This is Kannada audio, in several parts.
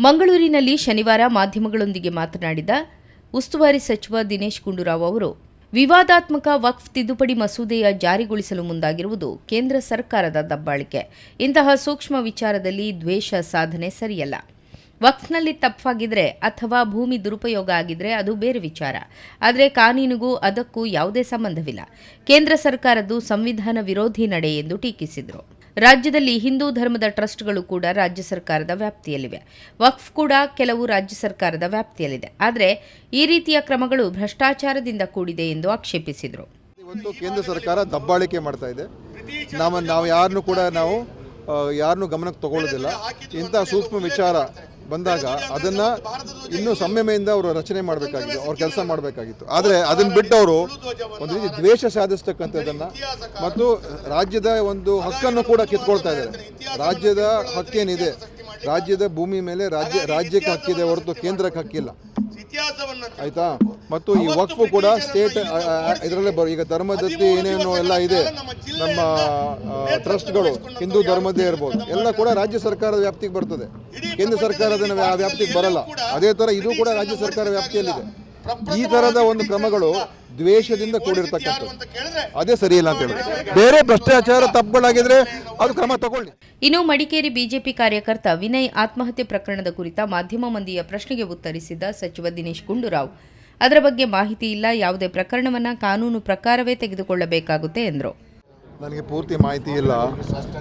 ಮಂಗಳೂರಿನಲ್ಲಿ ಶನಿವಾರ ಮಾಧ್ಯಮಗಳೊಂದಿಗೆ ಮಾತನಾಡಿದ ಉಸ್ತುವಾರಿ ಸಚಿವ ದಿನೇಶ್ ಗುಂಡೂರಾವ್ ಅವರು, ವಿವಾದಾತ್ಮಕ ವಕ್ಫ್ ತಿದ್ದುಪಡಿ ಮಸೂದೆಯ ಜಾರಿಗೊಳಿಸಲು ಮುಂದಾಗಿರುವುದು ಕೇಂದ್ರ ಸರ್ಕಾರದ ದಬ್ಬಾಳಿಕೆ. ಇಂತಹ ಸೂಕ್ಷ್ಮ ವಿಚಾರದಲ್ಲಿ ದ್ವೇಷ ಸಾಧನೆ ಸರಿಯಲ್ಲ. ವಕ್ಫ್ನಲ್ಲಿ ತಪ್ಪಾಗಿದ್ರೆ ಅಥವಾ ಭೂಮಿ ದುರುಪಯೋಗ ಆಗಿದ್ರೆ ಅದು ಬೇರೆ ವಿಚಾರ. ಆದರೆ ಕಾನೂನಿಗೂ ಅದಕ್ಕೂ ಯಾವುದೇ ಸಂಬಂಧವಿಲ್ಲ. ಕೇಂದ್ರ ಸರ್ಕಾರದ್ದು ಸಂವಿಧಾನ ವಿರೋಧಿ ನಡೆ ಎಂದು ಟೀಕಿಸಿದರು. ರಾಜ್ಯದಲ್ಲಿ ಹಿಂದೂ ಧರ್ಮದ ಟ್ರಸ್ಟ್ಗಳು ಕೂಡ ರಾಜ್ಯ ಸರ್ಕಾರದ ವ್ಯಾಪ್ತಿಯಲ್ಲಿವೆ. ವಕ್ಫ್ ಕೂಡ ಕೆಲವು ರಾಜ್ಯ ಸರ್ಕಾರದ ವ್ಯಾಪ್ತಿಯಲ್ಲಿದೆ. ಆದರೆ ಈ ರೀತಿಯ ಕ್ರಮಗಳು ಭ್ರಷ್ಟಾಚಾರದಿಂದ ಕೂಡಿದೆ ಎಂದು ಆಕ್ಷೇಪಿಸಿದರು. ಇವತ್ತು ಕೇಂದ್ರ ಸರ್ಕಾರ ದಬ್ಬಾಳಿಕೆ ಮಾಡ್ತಾ ಇದೆ. ನಾವು ನಾವು ಯಾರನ್ನು ಕೂಡ ನಾವು ಯಾರನ್ನು ಗಮನಕ್ಕೆ ತಗೊಳ್ಳೋದಿಲ್ಲ. ಇಂಥ ಸೂಕ್ಷ್ಮ ವಿಚಾರ ಬಂದಾಗ ಅದನ್ನ ಇನ್ನೂ ಸಂಯಮೆಯಿಂದ ಅವರು ರಚನೆ ಮಾಡಬೇಕಾಗಿತ್ತು ಅವ್ರು ಕೆಲಸ ಮಾಡಬೇಕಾಗಿತ್ತು. ಆದರೆ ಅದನ್ನ ಬಿಟ್ಟು ಅವರು ಒಂದು ರೀತಿ ದ್ವೇಷ ಸಾಧಿಸ್ತಕ್ಕಂಥದ್ದನ್ನ ಮತ್ತು ರಾಜ್ಯದ ಒಂದು ಹಕ್ಕನ್ನು ಕೂಡ ಕಿತ್ಕೊಳ್ತಾ ಇದ್ದಾರೆ. ರಾಜ್ಯದ ಹಕ್ಕೇನಿದೆ ರಾಜ್ಯದ ಭೂಮಿ ಮೇಲೆ ರಾಜ್ಯ ರಾಜ್ಯಕ್ಕೆ ಹಕ್ಕಿದೆ ಹೊರತು ಕೇಂದ್ರಕ್ಕೆ ಹಕ್ಕಿಲ್ಲ. ಆಯ್ತಾ? ಮತ್ತು ಈ ವಕ್ಫ್ ಕೂಡ ಸ್ಟೇಟ್ ಇದರಲ್ಲೇ ಬರೋ ಈಗ ಧರ್ಮದತ್ತಿ ಏನೇನು ಎಲ್ಲ ಇದೆ ನಮ್ಮ ಟ್ರಸ್ಟ್ಗಳು ಹಿಂದೂ ಧರ್ಮದ್ದೇ ಇರ್ಬೋದು. ಎಲ್ಲ ಕೂಡ ರಾಜ್ಯ ಸರ್ಕಾರದ ವ್ಯಾಪ್ತಿಗೆ ಬರ್ತದೆ. ಕೇಂದ್ರ ಸರ್ಕಾರದ ವ್ಯಾ- ವ್ಯಾಪ್ತಿಗೆ ಬರಲ್ಲ. ಅದೇ ತರ ಇದು ಕೂಡ ರಾಜ್ಯ ಸರ್ಕಾರ ವ್ಯಾಪ್ತಿಯಲ್ಲಿದೆ ಈ ತರದ ಒಂದು ಕ್ರಮಗಳು ದ್ವೇಷದಿಂದ ಕೂಡಿರ್ತಕ್ಕಂಥದ್ದು. ಅದೇ ಸರಿಯಿಲ್ಲ ಅಂತ ಹೇಳಿ ಬೇರೆ ಭ್ರಷ್ಟಾಚಾರ ತಪ್ಪುಗಳಾಗಿದ್ರೆ ಅದು ಕ್ರಮ ತಗೊಳ್ಳಿ. ಇನ್ನು ಮಡಿಕೇರಿ ಬಿಜೆಪಿ ಕಾರ್ಯಕರ್ತ ವಿನಯ್ ಆತ್ಮಹತ್ಯೆ ಪ್ರಕರಣದ ಕುರಿತ ಮಾಧ್ಯಮ ಮಂದಿಯ ಪ್ರಶ್ನೆಗೆ ಉತ್ತರಿಸಿದ ಸಚಿವ ದಿನೇಶ್ ಗುಂಡೂರಾವ್. ಅದರ ಬಗ್ಗೆ ಮಾಹಿತಿ ಇಲ್ಲ, ಯಾವುದೇ ಪ್ರಕರಣವನ್ನು ಕಾನೂನು ಪ್ರಕಾರವೇ ತೆಗೆದುಕೊಳ್ಳಬೇಕಾಗುತ್ತೆ ಎಂದರು. ನನಗೆ ಪೂರ್ತಿ ಮಾಹಿತಿ ಇಲ್ಲ.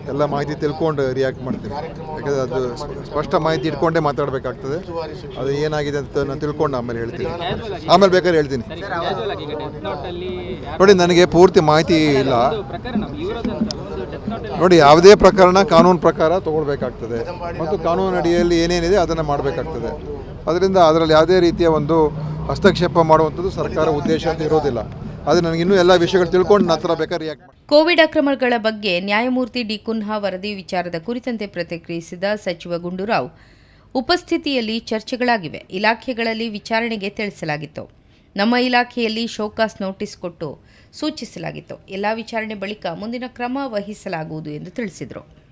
ಎಲ್ಲ ಮಾಹಿತಿ ತಿಳ್ಕೊಂಡು ರಿಯಾಕ್ಟ್ ಮಾಡ್ತೀನಿ. ಯಾಕಂದರೆ ಅದು ಸ್ಪ- ಸ್ಪಷ್ಟ ಮಾಹಿತಿ ಇಟ್ಕೊಂಡೇ ಮಾತಾಡಬೇಕಾಗ್ತದೆ. ಅದು ಏನಾಗಿದೆ ಅಂತ ನಾನು ತಿಳ್ಕೊಂಡು ಆಮೇಲೆ ಹೇಳ್ತೀನಿ. ಆಮೇಲೆ ಬೇಕಾದ್ರೆ ಹೇಳ್ತೀನಿ. ನೋಡಿ, ನನಗೆ ಪೂರ್ತಿ ಮಾಹಿತಿ ಇಲ್ಲ. ನೋಡಿ, ಯಾವುದೇ ಪ್ರಕರಣ ಕಾನೂನು ಪ್ರಕಾರ ತಗೊಳ್ಬೇಕಾಗ್ತದೆ. ಮತ್ತು ಕಾನೂನು ಅಡಿಯಲ್ಲಿ ಏನೇನಿದೆ ಅದನ್ನು ಮಾಡಬೇಕಾಗ್ತದೆ. ಅದರಿಂದ ಅದರಲ್ಲಿ ಯಾವುದೇ ರೀತಿಯ ಒಂದು ಹಸ್ತಕ್ಷೇಪ ಮಾಡುವಂಥದ್ದು ಸರ್ಕಾರ ಉದ್ದೇಶ ಅಂತ ಇರೋದಿಲ್ಲ. ಆದರೆ ನನಗೆ ಇನ್ನೂ ಎಲ್ಲ ವಿಷಯಗಳು ತಿಳ್ಕೊಂಡು ನಂತರ ಬೇಕಾದ್ರೆ ರಿಯಾಕ್ಟ್ ಕೋವಿಡ್ ಅಕ್ರಮಗಳ ಬಗ್ಗೆ ನ್ಯಾಯಮೂರ್ತಿ ಡಿ ಕುನ್ಹಾ ವರದಿ ವಿಚಾರದ ಕುರಿತಂತೆ ಪ್ರತಿಕ್ರಿಯಿಸಿದ ಸಚಿವ ಗುಂಡೂರಾವ್, ಉಪಸ್ಥಿತಿಯಲ್ಲಿ ಚರ್ಚೆಗಳಾಗಿವೆ. ಇಲಾಖೆಗಳಲ್ಲಿ ವಿಚಾರಣೆಗೆ ತಿಳಿಸಲಾಗಿತ್ತು. ನಮ್ಮ ಇಲಾಖೆಯಲ್ಲಿ ಶೋಕಾಸ್ ನೋಟಿಸ್ ಕೊಟ್ಟು ಸೂಚಿಸಲಾಗಿತ್ತು. ಎಲ್ಲ ವಿಚಾರಣೆ ಬಳಿಕ ಮುಂದಿನ ಕ್ರಮ ವಹಿಸಲಾಗುವುದು ಎಂದು ತಿಳಿಸಿದರು.